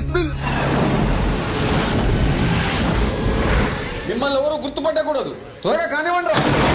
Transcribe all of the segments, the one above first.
Rice మిమ్మల్ని ఎవరు గుర్తుపట్టకూడదు. త్వరగా కానివ్వండి రా.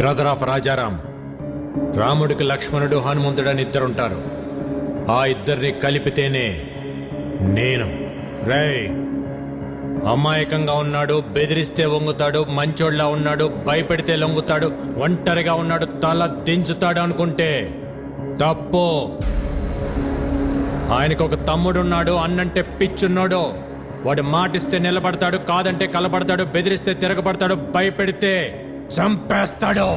బ్రదర్ ఆఫ్ రాజారాం రాముడికి లక్ష్మణుడు హనుమంతుడని ఇద్దరుంటారు ఆ ఇద్దరిని కలిపితేనే నేను రేయ్ అమాయకంగా ఉన్నాడు బెదిరిస్తే వంగుతాడు మంచోళ్ళ ఉన్నాడు భయపెడితే లొంగుతాడు ఒంటరిగా ఉన్నాడు తల దించుతాడు అనుకుంటే తప్పు? ఆయనకు ఒక తమ్ముడున్నాడు అన్నంటే పిచ్చున్నాడు. వాడు మాటిస్తే నిలబడతాడు కాదంటే కలబడతాడు బెదిరిస్తే తిరగబడతాడు భయపెడితే చంపేస్తాడు.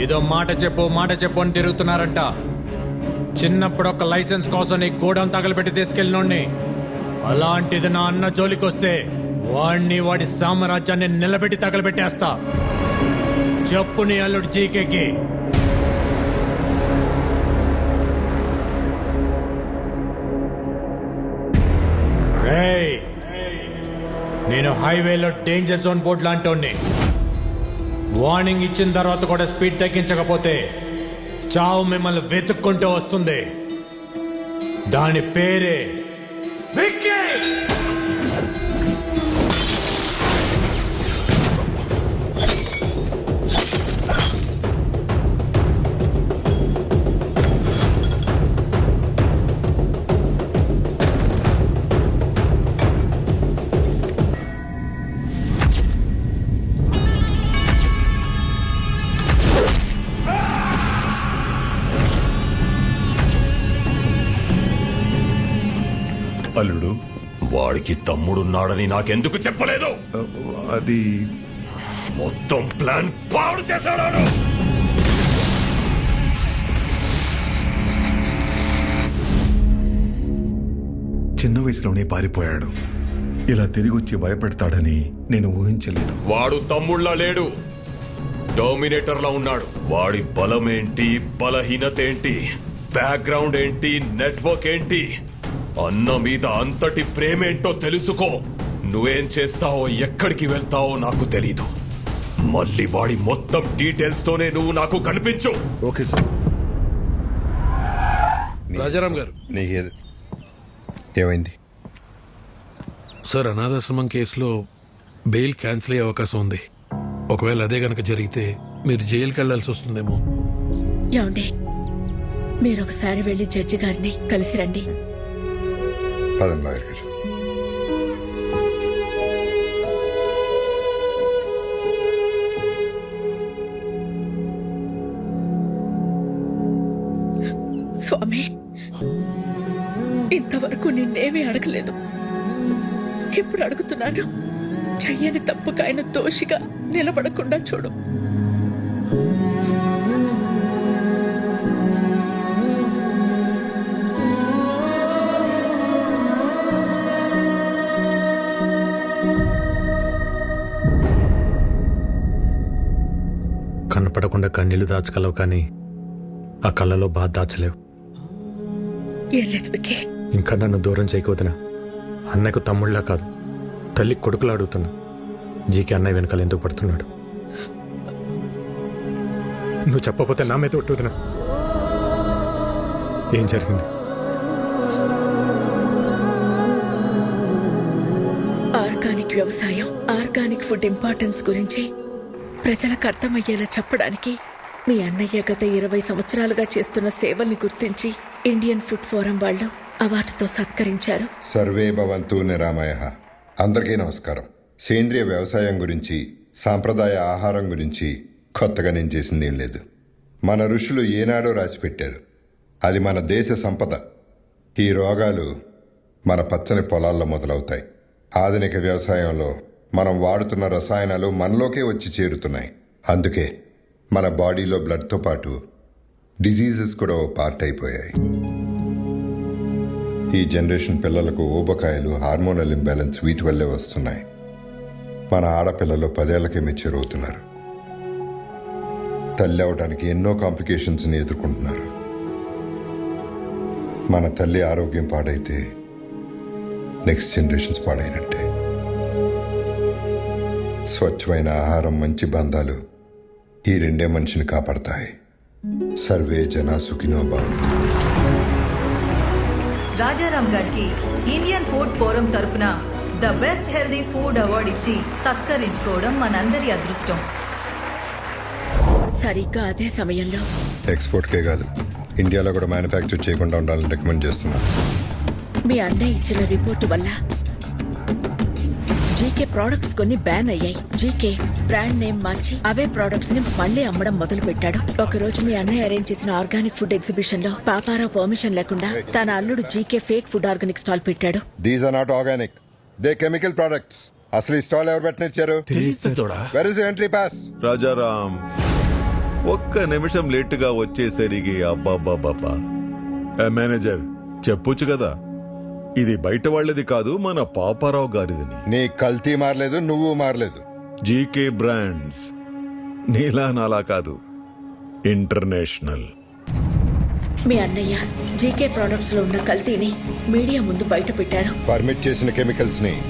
ఏదో మాట చెప్పు మాట చెప్పు అని తిరుగుతున్నారంట. చిన్నప్పుడు ఒక లైసెన్స్ కోసం నీ గోడౌన్ తగలబెట్టి తీసుకెళ్ళినోడిని. అలాంటిది నా అన్న జోలికొస్తే వాడిని వాడి సామ్రాజ్యాన్ని నిలబెట్టి తగలబెట్టేస్తా. చెప్పు నీ అల్లుడు జీకేకి. రేయ్ నేను హైవేలో డేంజర్ జోన్ బోర్డు లాంటి వార్నింగ్ ఇచ్చిన తర్వాత కూడా స్పీడ్ తగ్గించకపోతే చావు మిమ్మల్ని వెతుక్కుంటూ వస్తుంది. దాని పేరే విక్కీ వాడికి తమ్ముడున్నాడని నాకెందుకు చెప్పలేదు? అది మొత్తం ప్లాన్ పాడు చేశాడు చిన్న వయసులోనే పారిపోయాడు. ఇలా తిరిగి వచ్చి భయపెడతాడని నేను ఊహించలేదు. వాడు తమ్ముళ్ళ లేడు. డామినేటర్లా ఉన్నాడు. వాడి బలమేంటి? బలహీనత ఏంటి? బ్యాక్గ్రౌండ్ ఏంటి? నెట్వర్క్ ఏంటి? అన్న మీద అంతటి ప్రేమేంటో తెలుసుకో. నువ్వేం చేస్తావో ఎక్కడికి వెళ్తావో నాకు తెలీదు. మళ్ళీ వాడి మొత్తం డీటెయిల్స్ తోనే నువ్వు నాకు కనిపించు. Okay sir. రాజారాం గారు. నీకేది? ఏమైంది? సార్ అనాథాశ్రమం కేసులో బెయిల్ క్యాన్సిల్ అయ్యే అవకాశం ఉంది. ఒకవేళ అదే గనక జరిగితే మీరు జైలుకి వెళ్ళాల్సి వస్తుందేమో. ఏమండి? మీరు ఒకసారి వెళ్ళి జడ్జి గారిని కలిసి రండి. పదండి లాయర్ గారు. స్వామి ఇంతవరకు నిన్నేమీ అడగలేదు. ఇప్పుడు అడుగుతున్నాను చెయ్యని తప్పుకాయన దోషిగా నిలబడకుండా చూడు. కనపడకుండా కన్నీళ్ళు దాచగలవు కానీ ఆ కళ్ళలో బాధ దాచలేవు. ఇంకా నన్ను దూరం చేయకపోతున్నా. అన్నయ్యకు తమ్ముళ్ళ కాదు. తల్లి కొడుకులా అడుగుతున్నా. జీకే అన్నయ్య వెనకాల ఎందుకు పడుతున్నాడు? నువ్వు చెప్పకపోతే నా మీద ఒట్టుతున్నా ఏం జరిగింది? ఆర్గానిక్ వ్యవసాయం ఆర్గానిక్ ఫుడ్ ఇంపార్టెన్స్ గురించి ప్రజలకు అర్థమయ్యేలా చెప్పడానికి మీ అన్నయ్య గత ఇరవై సంవత్సరాలుగా చేస్తున్న సేవల్ని గుర్తించి ఇండియన్ ఫుడ్ ఫోరం వాళ్ళు అవార్డుతో సత్కరించారు. సర్వే భవంతు నిరామయ అందరికీ నమస్కారం. సేంద్రియ వ్యవసాయం గురించి సాంప్రదాయ ఆహారం గురించి కొత్తగా నేను చేసింది ఏం లేదు. మన ఋషులు ఏనాడో రాసిపెట్టారు. అది మన దేశ సంపద. ఈ రోగాలు మన పచ్చని పొలాల్లో మొదలవుతాయి. ఆధునిక వ్యవసాయంలో మనం వాడుతున్న రసాయనాలు మనలోకే వచ్చి చేరుతున్నాయి. అందుకే మన బాడీలో బ్లడ్తో పాటు డిజీజెస్ కూడా ఓ పార్ట్ అయిపోయాయి. ఈ జనరేషన్ పిల్లలకు ఊబకాయలు హార్మోనల్ ఇంబ్యాలెన్స్ వీటి వల్లే వస్తున్నాయి. మన ఆడపిల్లలు పదేళ్ళకే మెచ్యూర్ అవుతున్నారు. తల్లి అవడానికి ఎన్నో కాంప్లికేషన్స్ని ఎదుర్కొంటున్నారు. మన తల్లి ఆరోగ్యం పాడైతే నెక్స్ట్ జనరేషన్స్ పాడైనట్టే. స్వచ్ఛమైన ఆహారం మంచి బంధాలు ఈ రెండే మనిషిని కాపాడతాయి. సర్వే జన సుఖినో భవంతు. రాజారాం గారికి ఇండియన్ ఫుడ్ ఫోరం తరపున the best healthy food award ఇచ్చి సత్కరించుకోవడం మనందరి అదృష్టం. సరిగ్గా అదే సమయంలో. ఎక్స్పోర్ట్కే కాదు ఇండియాలో కూడా మ్యానుఫ్యాక్చర్ చేయకుండా ఉండాలని రికమెండ్ చేస్తున్నాను మీ అన్నయ్య ఇచ్చిన రిపోర్టు వల్ల జీకే ప్రోడక్ట్స్ కొన్ని బ్యాన్ అయ్యాయి. జీకే బ్రాండ్ నేమ్ మార్చి అవే ప్రోడక్ట్స్ని మళ్ళీ అమ్మడం మొదలు పెట్టాడు ఒక రోజు మీ అన్నయ్య అరేంజ్ చేసిన ఆర్గానిక్ ఫుడ్ ఎగ్జిబిషన్లో పాపారావు పర్మిషన్ లేకుండా తన అల్లుడు GK fake food organic stall పెట్టాడు. These are not organic they chemical products అసలు ఈ స్టాల్ ఎవరు పెట్టనిచ్చారు where is entry pass Rajaram ఒక్క నిమిషం లేటుగా వచ్చేసరికి అబ్బాబ్బాబ్బా మేనేజర్ చెప్పొచ్చు కదా? ఇది బయట వాళ్ళది కాదు మన పాపారావు గారిదని. నీ కల్తీ మారలేదు నువ్వు మారలేదు. GK brands. నీలా నాలా కాదు ఇంటర్నేషనల్. మీ అన్నయ్య జీకే ప్రోడక్ట్స్లో ఉన్న కల్తీని మీడియా ముందు బయట పెట్టారు. పర్మిట్ చేసిన కెమికల్స్ని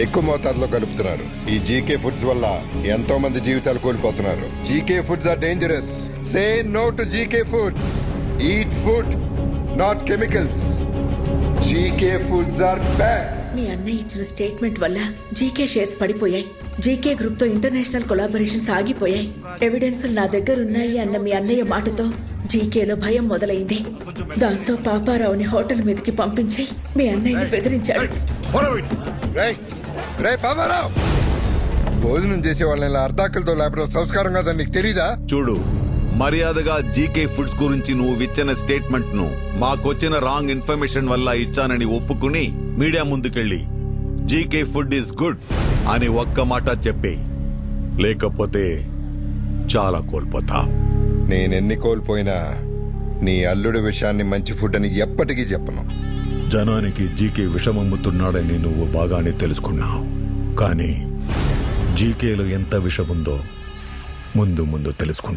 ఎక్కువ మోతాదులో కలుపుతున్నారు. ఈ జీకే ఫుడ్స్ వల్ల ఎంతో మంది జీవితాలు కోల్పోతున్నారు. GK foods are dangerous say no to GK foods eat food not chemicals GK foods are bad మీ అన్నయ్య ఇచ్చిన స్టేట్మెంట్ వల్ల జీకే షేర్స్ పడిపోయాయి. జీకే గ్రూప్తో ఇంటర్నేషనల్ కొలాబరేషన్స్ ఆగిపోయాయి. ఎవిడెన్స్ నా దగ్గర ఉన్నాయి అన్న మీ అన్నయ్య మాటతో జీకేలో భయం మొదలైంది. దాంతో పాపారావుని హోటల్ మీదకి పంపించి మీ అన్నయ్యని బెదిరించాడు. భోజనం చేసే వాళ్ళని అర్ధాకలతో లేపడం సంస్కారం కాదని నీకు తెలీదా? చూడు మర్యాదగా జీకే ఫుడ్స్ గురించి నువ్వు ఇచ్చిన స్టేట్మెంట్ను మాకొచ్చిన రాంగ్ ఇన్ఫర్మేషన్ వల్ల ఇచ్చానని ఒప్పుకుని మీడియా ముందుకెళ్ళి జీకే ఫుడ్ ఇస్ గుడ్ అని ఒక్క మాట చెప్పే లేకపోతే చాలా కోల్పోతా. నేనెన్ని కోల్పోయినా నీ అల్లుడి విషయాన్ని మంచి ఫుడ్ అని ఎప్పటికీ చెప్పను. జనానికి జీకే విషమమ్ముతున్నాడని నువ్వు బాగానే తెలుసుకున్నావు. కానీ జీకేలో ఎంత విషముందో ముందు ముందు తెలుసుకుంటా